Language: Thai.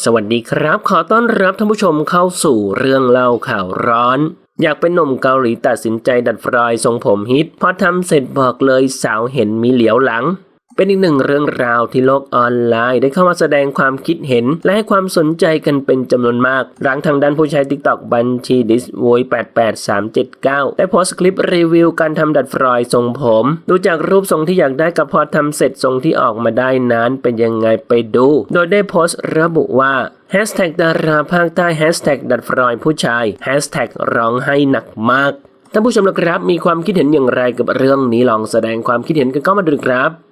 สวัสดีครับ ขอต้อนรับท่านผู้ชมเข้าสู่เรื่องเล่าข่าวร้อน อยากเป็นหนุ่มเกาหลีตัดสินใจดัดฟรอยทรงผมฮิต พอทำเสร็จบอกเลยสาวเห็นมีเหลียวหลัง เป็นอีกหนึ่งเรื่องราวที่โลกออนไลน์ได้เข้ามาแสดงความคิดเห็น และให้ความสนใจกันเป็นจำนวนมากหลังทางด้านผู้ใช้ TikTok บัญชีดิสโวย88379 ได้โพสต์คลิปรีวิวการทำดัดฟรอยทรงผม ดูจากรูปทรงที่อยากได้กับพอทำเสร็จทรงที่ออกมาได้นั้นเป็นยังไงไปดู โดยได้โพสต์ระบุว่าแฮชแท็กดาราภาคใต้แฮชแท็กดัดฟรอยผู้ชายแฮชแท็กร้องให้หนักมากท่านผู้ชมนะครับ มีความคิดเห็นอย่างไรกับเรื่องนี้ลองแสดงความคิดเห็นกันเข้ามาดูครับ